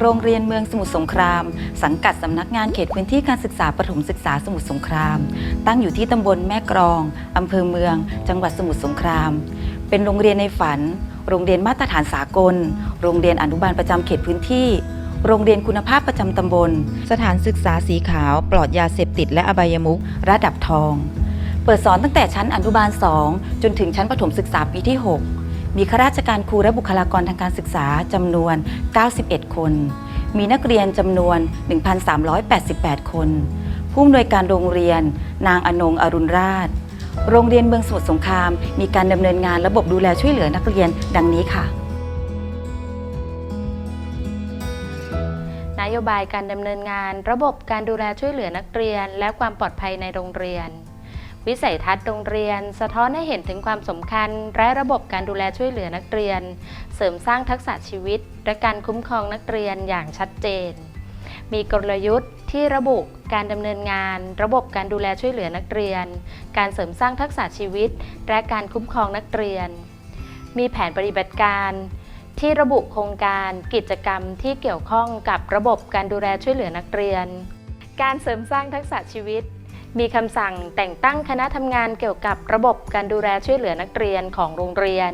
โรงเรียนเมืองสมุทรสงคราม สังกัดสำนักงานเขตพื้นที่การศึกษาประถมศึกษาสมุทรสงคราม ตั้งอยู่ที่ตำบลแม่กรองอำเภอเมือง จังหวัดสมุทรสงคราม เป็นโรงเรียนในฝัน โรงเรียนมาตรฐานสากล โรงเรียนอนุบาลประจำเขตพื้นที่โรงเรียนคุณภาพประจำตำบล สถานศึกษาสีขาว ปลอดยาเสพติดและอบายมุขระดับทอง เปิดสอนตั้งแต่ชั้นอนุบาล 2 จนถึงชั้นประถมศึกษาปีที่ 6 มีข้าราชการครูและบุคลากรทางการศึกษาจำนวน 91 คน มีนักเรียนจำนวน 1,388 คน ผู้อำนวยการโรงเรียน นางอนงอรุณราช โรงเรียนเมืองสมุทรสงคราม มีการดำเนินงานระบบดูแลช่วยเหลือนักเรียนดังนี้ค่ะ นโยบายการดำเนินงาน ระบบการดูแลช่วยเหลือนักเรียน และความปลอดภัยในโรงเรียน วิสัยทัศน์โรงเรียน สะท้อนให้เห็นถึงความสำคัญ และระบบการดูแลช่วยเหลือนักเรียน เสริมสร้างทักษะชีวิต และการคุ้มครองนักเรียนอย่างชัดเจน มีกลยุทธ์ที่ระบุการดำเนินงาน ระบบการดูแลช่วยเหลือนักเรียน การเสริมสร้างทักษะชีวิต และการคุ้มครองนักเรียน มีแผนปฏิบัติการ ที่ระบุโครงการกิจกรรมที่เกี่ยวข้องกับระบบการดูแลช่วยเหลือนักเรียน การเสริมสร้างทักษะชีวิต มีคำสั่งแต่งตั้งคณะทำงานเกี่ยวกับระบบการดูแลช่วยเหลือนักเรียนของโรงเรียน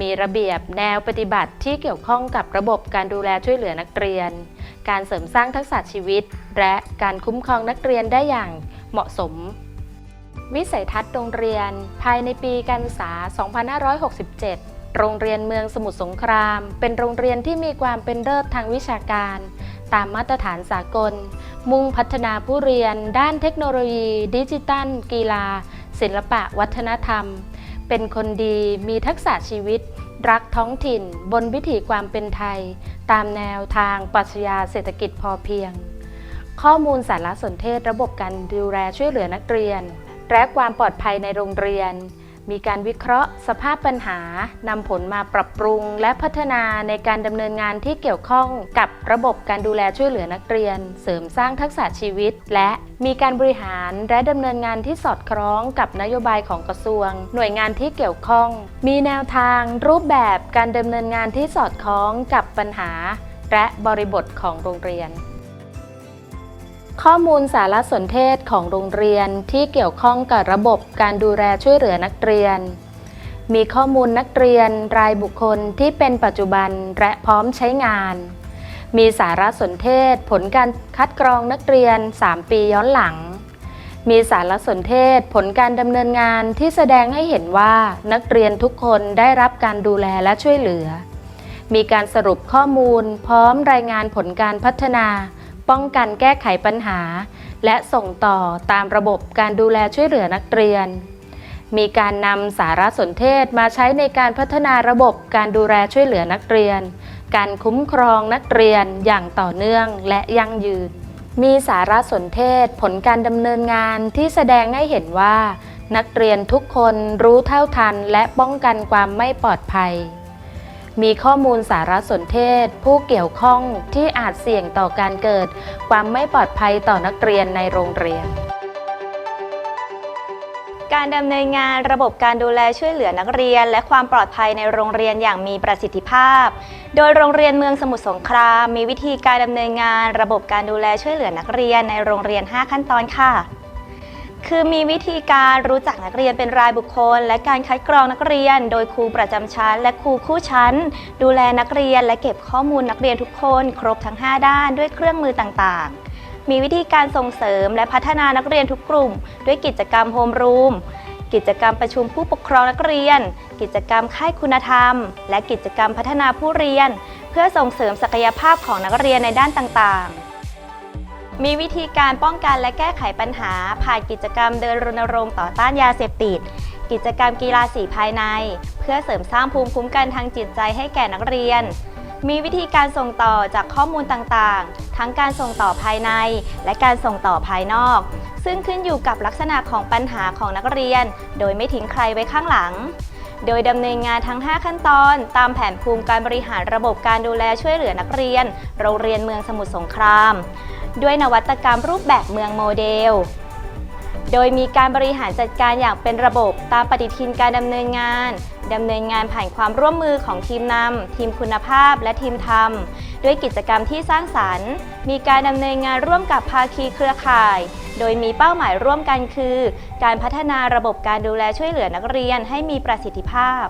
มีระเบียบแนวปฏิบัติที่เกี่ยวข้องกับระบบการดูแลช่วยเหลือนักเรียน การเสริมสร้างทักษะชีวิต และการคุ้มครองนักเรียนได้อย่างเหมาะสม วิสัยทัศน์โรงเรียน ภายในปีการศึกษา 2567 โรงเรียนเมืองสมุทรสงคราม เป็นโรงเรียนที่มีความเป็นเลิศทางวิชาการ ตามมาตรฐานสากล มุ่งพัฒนาผู้เรียน ด้านเทคโนโลยี ดิจิตัล กีฬา ศิลปะวัฒนธรรม เป็นคนดีมีทักษะชีวิต รักท้องถิ่น บนวิถีความเป็นไทย ตามแนวทางปรัชญาเศรษฐกิจพอเพียง ข้อมูลสารสนเทศระบบการดูแลช่วยเหลือนักเรียน และความปลอดภัยในโรงเรียน มีการวิเคราะห์สภาพปัญหานำผลมาปรับปรุง และพัฒนาในการดำเนินงานที่เกี่ยวข้องกับระบบการดูแลช่วยเหลือนักเรียน เสริมสร้างทักษะชีวิต และมีการบริหารและดำเนินงานที่สอดคล้องกับนโยบายของกระทรวง หน่วยงานที่เกี่ยวข้อง มีแนวทางรูปแบบการดำเนินงานที่สอดคล้องกับปัญหา และบริบทของโรงเรียน ข้อมูลสารสนเทศของโรงเรียนที่เกี่ยวข้องกับระบบการดูแลช่วยเหลือนักเรียน มีข้อมูลนักเรียนรายบุคคลที่เป็นปัจจุบันและพร้อมใช้งาน มีสารสนเทศผลการคัดกรองนักเรียน 3 ปีย้อนหลัง มีสารสนเทศผลการดำเนินงานที่แสดงให้เห็นว่านักเรียนทุกคนได้รับการดูแลและช่วยเหลือ มีการสรุปข้อมูลพร้อมรายงานผลการพัฒนา ป้องกันแก้ไขปัญหา และส่งต่อตามระบบการดูแลช่วยเหลือนักเรียน มีการนำสารสนเทศมาใช้ในการพัฒนาระบบการดูแลช่วยเหลือนักเรียน การคุ้มครองนักเรียนอย่างต่อเนื่องและยั่งยืน มีสารสนเทศผลการดำเนินงานที่แสดงให้เห็นว่า นักเรียนทุกคนรู้เท่าทันและป้องกันความไม่ปลอดภัย มีข้อมูลสารสนเทศ ผู้เกี่ยวข้องที่อาจเสี่ยงต่อการเกิด ความไม่ปลอดภัยต่อนักเรียนในโรงเรียน การดำเนินงานระบบการดูแลช่วยเหลือนักเรียน และความปลอดภัยในโรงเรียนอย่างมีประสิทธิภาพ โดยโรงเรียนเมืองสมุทรสงคราม มีวิธีการดำเนินงาน ระบบการดูแลช่วยเหลือนักเรียนในโรงเรียน 5 ขั้นตอนค่ะ คือมีวิธีการรู้จักนักเรียนเป็นรายบุคคล และการคัดกรองนักเรียน โดยครูประจำชั้น และครูคู่ชั้น ดูแลนักเรียนและเก็บข้อมูลนักเรียนทุกคน ครบทั้ง 5 ด้านด้วยเครื่องมือต่างๆ มีวิธีการส่งเสริมและพัฒนานักเรียนทุกกลุ่ม ด้วยกิจกรรมโฮมรูมกิจกรรมประชุมผู้ปกครองนักเรียน กิจกรรมค่ายคุณธรรม และกิจกรรมพัฒนาผู้เรียน เพื่อส่งเสริมศักยภาพของนักเรียนในด้านต่างๆ มีวิธีการป้องกันและแก้ไขปัญหา ผ่านกิจกรรมเดินรณรงค์ต่อต้านยาเสพติด กิจกรรมกีฬาสีภายใน เพื่อเสริมสร้างภูมิคุ้มกันทางจิตใจให้แก่นักเรียน มีวิธีการส่งต่อจากข้อมูลต่างๆ ทั้งการส่งต่อภายใน และการส่งต่อภายนอก ซึ่งขึ้นอยู่กับลักษณะของปัญหาของนักเรียน โดยไม่ทิ้งใครไว้ข้างหลังโดยดำเนินงานทั้ง 5 ขั้นตอน ตามแผนภูมิการบริหารระบบการดูแลช่วยเหลือนักเรียน โรงเรียนเมืองสมุทรสงคราม ด้วยนวัตกรรมรูปแบบเมืองโมเดล โดยมีการบริหารจัดการอย่างเป็นระบบตามปฏิทินการดำเนินงานดำเนินงานผ่านความร่วมมือของทีมนำทีมคุณภาพและทีมทำด้วยกิจกรรมที่สร้างสรรค์ มีการดำเนินงานร่วมกับภาคีเครือข่าย โดยมีเป้าหมายร่วมกันคือ การพัฒนาระบบการดูแลช่วยเหลือนักเรียนให้มีประสิทธิภาพ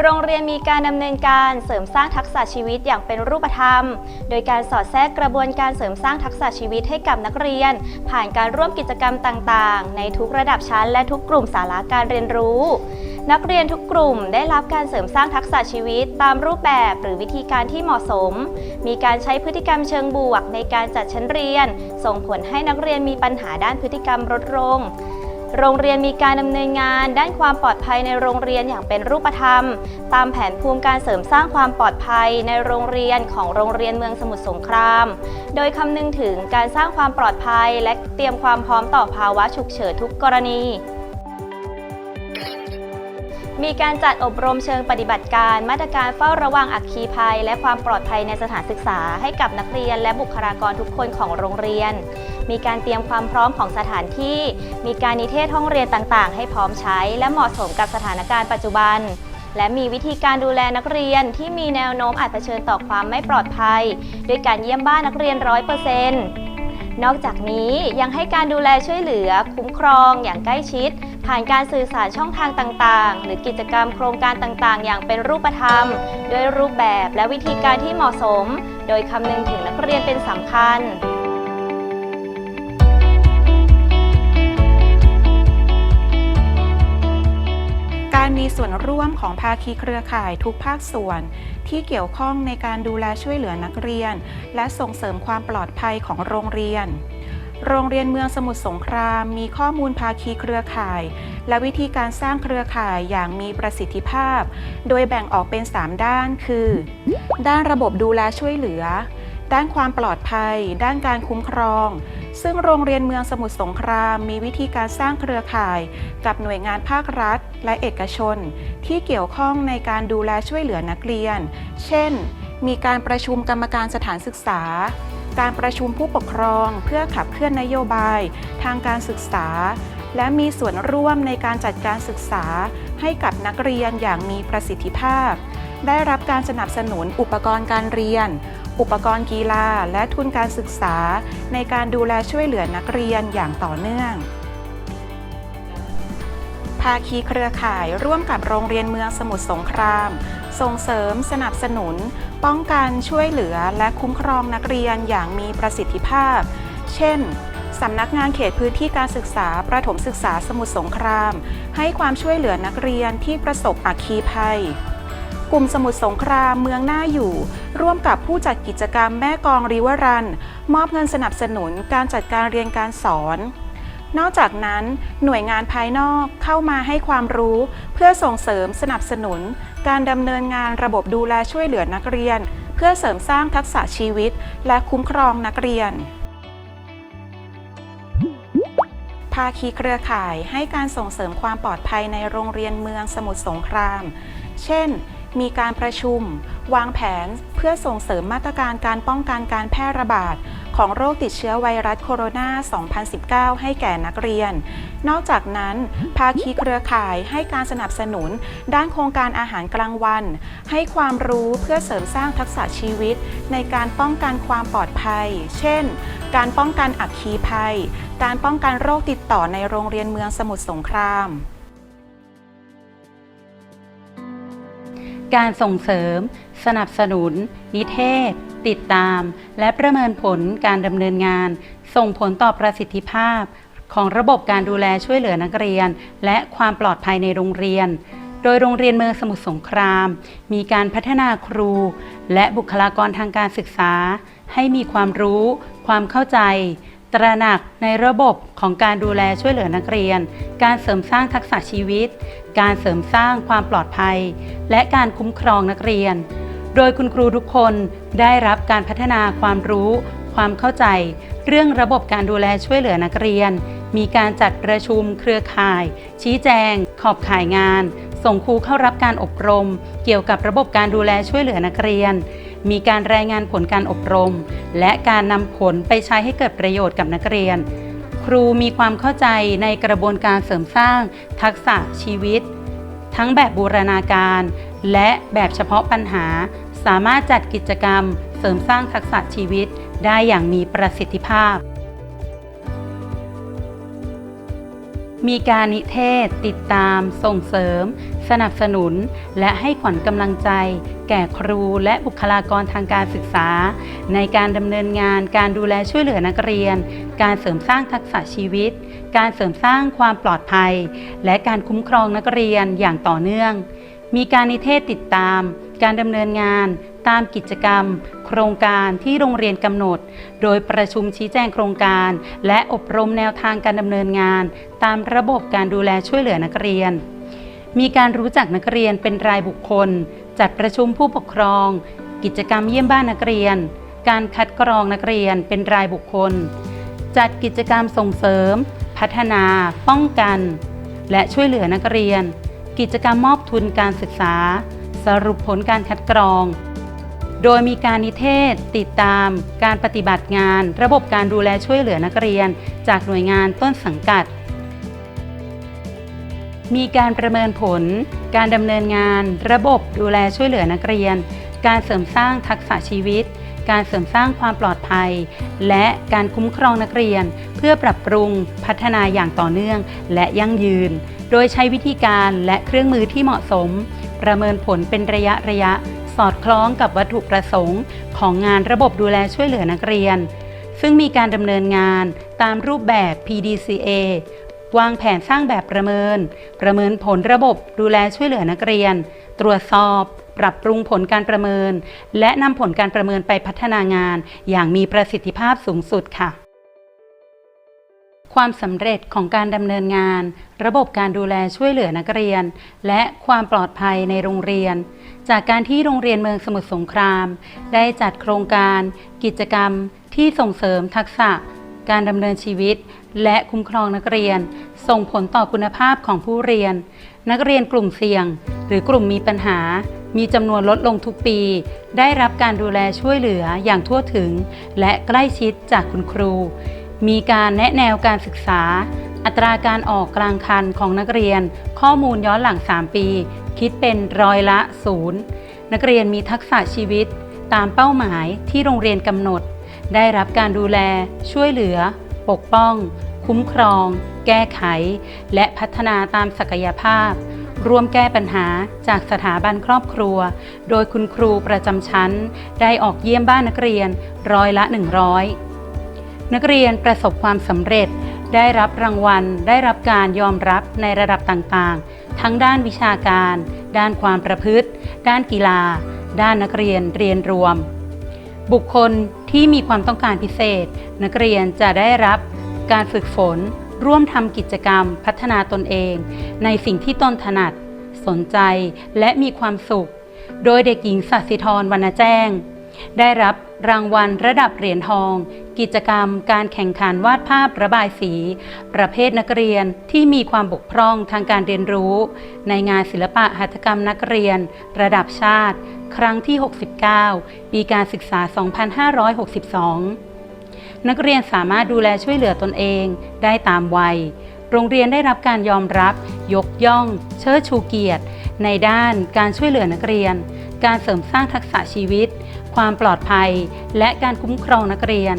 โรงเรียนมีการดำเนินการเสริมสร้างทักษะชีวิตอย่างเป็นรูปธรรม โดยการสอดแทรกกระบวนการเสริมสร้างทักษะชีวิตให้กับนักเรียน ผ่านการร่วมกิจกรรมต่างๆ ในทุกระดับชั้น และทุกกลุ่มสาระการเรียนรู้ นักเรียนทุกกลุ่มได้รับการเสริมสร้างทักษะชีวิต ตามรูปแบบหรือวิธีการที่เหมาะสม มีการใช้พฤติกรรมเชิงบวก ในการจัดชั้นเรียน ส่งผลให้นักเรียนมีปัญหาด้านพฤติกรรมลดลง โรงเรียนมีการดำเนินงานด้านความปลอดภัยในโรงเรียนอย่างเป็นรูปธรรม ตามแผนภูมิการเสริมสร้างความปลอดภัยในโรงเรียนของโรงเรียนเมืองสมุทรสงคราม โดยคำนึงถึงการสร้างความปลอดภัยและเตรียมความพร้อมต่อภาวะฉุกเฉินทุกกรณีมีการจัดอบรมเชิงปฏิบัติการ มาตรการเฝ้าระวังอัคคีภัย และความปลอดภัยในสถานศึกษาให้กับนักเรียนและบุคลากรทุกคนของโรงเรียน มีการเตรียมความพร้อมของสถานที่ มีการนิเทศห้องเรียนต่างๆ ให้พร้อมใช้ และเหมาะสมกับสถานการณ์ปัจจุบัน และมีวิธีการดูแลนักเรียนที่มีแนวโน้มอาจเผชิญต่อความไม่ปลอดภัย ด้วยการเยี่ยมบ้านนักเรียนร้อยเปอร์เซ็นต์นอกจากนี้ยังให้การดูแลช่วยเหลือ คุ้มครองอย่างใกล้ชิด ผ่านการสื่อสารช่องทางต่างๆ หรือกิจกรรมโครงการต่างๆ อย่างเป็นรูปธรรม ด้วยรูปแบบและวิธีการที่เหมาะสม โดยคำนึงถึงนักเรียนเป็นสำคัญ มีส่วนร่วมของภาคีเครือข่ายทุกภาคส่วน ที่เกี่ยวข้องในการดูแลช่วยเหลือนักเรียน และส่งเสริมความปลอดภัยของโรงเรียน โรงเรียนเมืองสมุทรสงครามมีข้อมูลภาคีเครือข่าย และวิธีการสร้างเครือข่ายอย่างมีประสิทธิภาพ โดยแบ่งออกเป็น 3 ด้านคือ ด้านระบบดูแลช่วยเหลือ ด้านความปลอดภัย ด้านการคุ้มครอง ซึ่งโรงเรียนเมืองสมุทรสงครามมีวิธีการสร้างเครือข่าย กับหน่วยงานภาครัฐ และเอกชน ที่เกี่ยวข้องในการดูแลช่วยเหลือนักเรียน เช่น มีการประชุมกรรมการสถานศึกษา การประชุมผู้ปกครองเพื่อขับเคลื่อนนโยบาย ทางการศึกษา และมีส่วนร่วมในการจัดการศึกษา ให้กับนักเรียนอย่างมีประสิทธิภาพ ได้รับการสนับสนุนอุปกรณ์การเรียน อุปกรณ์กีฬา และทุนการศึกษา ในการดูแลช่วยเหลือนักเรียนอย่างต่อเนื่อง ภาคีเครือข่ายร่วมกับโรงเรียนเมืองสมุทรสงคราม ส่งเสริม สนับสนุน ป้องกันช่วยเหลือและคุ้มครองนักเรียนอย่างมีประสิทธิภาพ เช่นสำนักงานเขตพื้นที่การศึกษาประถมศึกษาสมุทรสงคราม ให้ความช่วยเหลือนักเรียนที่ประสบอัคคีภัย กลุ่มสมุทรสงครามเมืองหน่าอยู่ ร่วมกับผู้จัดกิจกรรมแม่กองริวรัน มอบเงินสนับสนุนการจัดการเรียนการสอน นอกจากนั้นหน่วยงานภายนอกเข้ามาให้ความรู้เพื่อส่งเสริมสนับสนุน การดำเนินงานระบบดูแลช่วยเหลือนักเรียน เพื่อเสริมสร้างทักษะชีวิต และคุ้มครองนักเรียนภาคีเครือข่ายให้การส่งเสริมความปลอดภัยในโรงเรียนเมืองสมุทรสงคราม เช่น มีการประชุม วางแผนเพื่อส่งเสริมมาตรการการป้องกันการแพร่ระบาด ของโรคติดเชื้อไวรัสโคโรนา 2019 ให้แก่นักเรียน นอกจากนั้น ภาคีเครือข่ายให้การสนับสนุน ด้านโครงการอาหารกลางวัน ให้ความรู้เพื่อเสริมสร้างทักษะชีวิต ในการป้องกันความปลอดภัย เช่น การป้องกันอัคคีภัย การป้องกันโรคติดต่อในโรงเรียนเมืองสมุทรสงคราม การส่งเสริม สนับสนุน นิเทศ ติดตาม และประเมินผลการดำเนินงาน ส่งผลต่อประสิทธิภาพ ของระบบการดูแลช่วยเหลือนักเรียน และความปลอดภัยในโรงเรียน โดยโรงเรียนเมืองสมุทรสงคราม มีการพัฒนาครู และบุคลากรทางการศึกษา ให้มีความรู้ ความเข้าใจ ตระหนักในระบบของการดูแลช่วยเหลือนักเรียน การเสริมสร้างทักษะชีวิต การเสริมสร้างความปลอดภัย และการคุ้มครองนักเรียน โดยคุณครูทุกคนได้รับการพัฒนาความรู้ ความเข้าใจ เรื่องระบบการดูแลช่วยเหลือนักเรียน มีการจัดประชุมเครือข่าย ชี้แจง ขอบข่ายงาน ส่งครูเข้ารับการอบรม เกี่ยวกับระบบการดูแลช่วยเหลือนักเรียน มีการรายงานผลการอบรม และการนำผลไปใช้ให้เกิดประโยชน์กับนักเรียน ครูมีความเข้าใจในกระบวนการเสริมสร้าง ทักษะชีวิต ทั้งแบบบูรณาการ และแบบเฉพาะปัญหา สามารถจัดกิจกรรม เสริมสร้างทักษะชีวิต ได้อย่างมีประสิทธิภาพ มีการนิเทศ ติดตาม ส่งเสริม สนับสนุน และให้ขวัญกำลังใจ แก่ครูและบุคลากรทางการศึกษา ในการดำเนินงานการดูแลช่วยเหลือนักเรียน การเสริมสร้างทักษะชีวิต การเสริมสร้างความปลอดภัย และการคุ้มครองนักเรียนอย่างต่อเนื่อง มีการนิเทศติดตาม การดำเนินงาน ตามกิจกรรม โครงการที่โรงเรียนกำหนด โดยประชุมชี้แจงโครงการ และอบรมแนวทางการดำเนินงาน ตามระบบการดูแลช่วยเหลือนักเรียน มีการรู้จักนักเรียนเป็นรายบุคคล จัดประชุมผู้ปกครอง กิจกรรมเยี่ยมบ้านนักเรียน การคัดกรองนักเรียนเป็นรายบุคคล จัดกิจกรรมส่งเสริม พัฒนา ป้องกัน และช่วยเหลือนักเรียน กิจกรรมมอบทุนการศึกษา สรุปผลการคัดกรอง โดยมีการนิเทศ ติดตาม การปฏิบัติงาน ระบบการดูแลช่วยเหลือนักเรียน จากหน่วยงานต้นสังกัด มีการประเมินผล การดำเนินงาน ระบบดูแลช่วยเหลือนักเรียน การเสริมสร้างทักษะชีวิต การเสริมสร้างความปลอดภัย และการคุ้มครองนักเรียน เพื่อปรับปรุง พัฒนาอย่างต่อเนื่อง และยั่งยืน โดยใช้วิธีการและเครื่องมือที่เหมาะสม ประเมินผลเป็นระยะระยะ สอดคล้องกับวัตถุประสงค์ ของงานระบบดูแลช่วยเหลือนักเรียน ซึ่งมีการดำเนินงานตามรูปแบบ PDCA วางแผนสร้างแบบประเมิน ประเมินผลระบบดูแลช่วยเหลือนักเรียน ตรวจสอบ ปรับปรุงผลการประเมิน และนำผลการประเมินไปพัฒนางาน อย่างมีประสิทธิภาพสูงสุดค่ะ ความสำเร็จของการดำเนินงาน ระบบการดูแลช่วยเหลือนักเรียน และความปลอดภัยในโรงเรียน จากการที่โรงเรียนเมืองสมุทรสงคราม ได้จัดโครงการ กิจกรรม ที่ส่งเสริมทักษะ การดำเนินชีวิต และคุ้มครองนักเรียน ส่งผลต่อคุณภาพของผู้เรียน นักเรียนกลุ่มเสี่ยง หรือกลุ่มมีปัญหา มีจำนวนลดลงทุกปี ได้รับการดูแลช่วยเหลืออย่างทั่วถึง และใกล้ชิดจากคุณครู มีการแนะแนวการศึกษา อัตราการออกกลางคันของนักเรียน ข้อมูลย้อนหลัง 3 ปี คิดเป็นร้อยละศูนย์นักเรียนมีทักษะชีวิต ตามเป้าหมายที่โรงเรียนกำหนด ได้รับการดูแล ช่วยเหลือ ปกป้อง คุ้มครอง แก้ไข และพัฒนาตามศักยภาพ ร่วมแก้ปัญหาจากสถาบันครอบครัว โดยคุณครูประจำชั้น ได้ออกเยี่ยมบ้านนักเรียนร้อยละ 100 นักเรียนประสบความสำเร็จ ได้รับรางวัล ได้รับการยอมรับในระดับต่างๆ ทั้งด้านวิชาการ ด้านความประพฤติ ด้านกีฬา ด้านนักเรียนเรียนรวม บุคคลที่มีความต้องการพิเศษ นักเรียนจะได้รับการฝึกฝน ร่วมทำกิจกรรม พัฒนาตนเอง ในสิ่งที่ตนถนัด สนใจและมีความสุข โดยเด็กหญิงสัสิธรวรรณแจ้ง ได้รับรางวัลระดับเหรียญทอง กิจกรรมการแข่งขันวาดภาพระบายสี ประเภทนักเรียนที่มีความบกพร่องทางการเรียนรู้ ในงานศิลปะหัตถกรรมนักเรียน ระดับชาติ ครั้งที่ 69 ปีการศึกษา 2562 นักเรียนสามารถดูแลช่วยเหลือตนเองได้ตามวัย โรงเรียนได้รับการยอมรับ ยกย่อง เชิดชูเกียรติ ในด้านการช่วยเหลือนักเรียน การเสริมสร้างทักษะชีวิต ความปลอดภัย และการคุ้มครองนักเรียน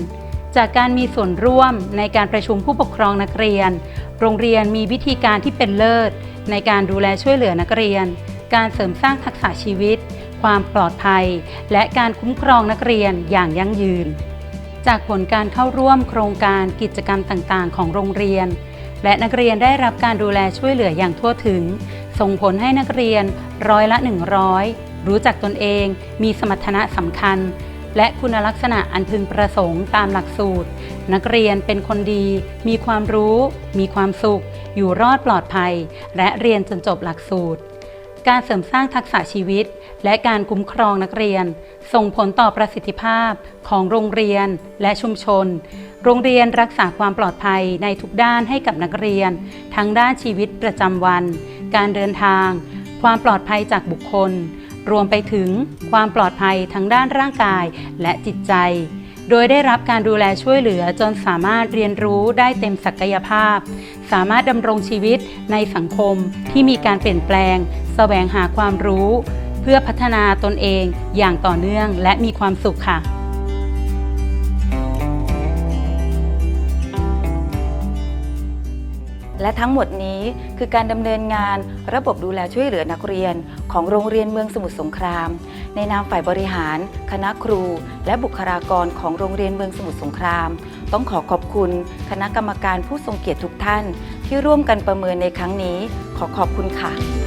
จากการมีส่วนร่วมในการประชุมผู้ปกครองนักเรียน โรงเรียนมีวิธีการที่เป็นเลิศ ในการดูแลช่วยเหลือนักเรียน การเสริมสร้างทักษะชีวิต ความปลอดภัย และการคุ้มครองนักเรียนอย่างยั่งยืน จากผลการเข้าร่วมโครงการกิจกรรมต่างๆ ของโรงเรียน และนักเรียนได้รับการดูแลช่วยเหลืออย่างทั่วถึงส่งผลให้นักเรียนร้อยละ 100 รู้จักตนเอง มีสมรรถนะสำคัญ และคุณลักษณะอันพึงประสงค์ตามหลักสูตร นักเรียนเป็นคนดี มีความรู้ มีความสุข อยู่รอดปลอดภัย และเรียนจนจบหลักสูตร การเสริมสร้างทักษะชีวิต และการคุ้มครองนักเรียน ส่งผลต่อประสิทธิภาพของโรงเรียนและชุมชนโรงเรียนรักษาความปลอดภัยในทุกด้านให้กับนักเรียน ทั้งด้านชีวิตประจำวัน การเดินทาง ความปลอดภัยจากบุคคล รวมไปถึงความปลอดภัยทั้งด้านร่างกายและจิตใจ โดยได้รับการดูแลช่วยเหลือจนสามารถเรียนรู้ได้เต็มศักยภาพ สามารถดำรงชีวิตในสังคมที่มีการเปลี่ยนแปลง แสวงหาความรู้ เพื่อพัฒนาตนเองอย่างต่อเนื่องและมีความสุขค่ะ และทั้งหมดนี้คือการดำเนินงานระบบดูแลช่วยเหลือนักเรียน ของโรงเรียนเมืองสมุทรสงคราม ในนามฝ่ายบริหาร คณะครู และบุคลากรของโรงเรียนเมืองสมุทรสงคราม ต้องขอขอบคุณ คณะกรรมการผู้ทรงเกียรติทุกท่าน ที่ร่วมกันประเมินในครั้งนี้ ขอขอบคุณค่ะ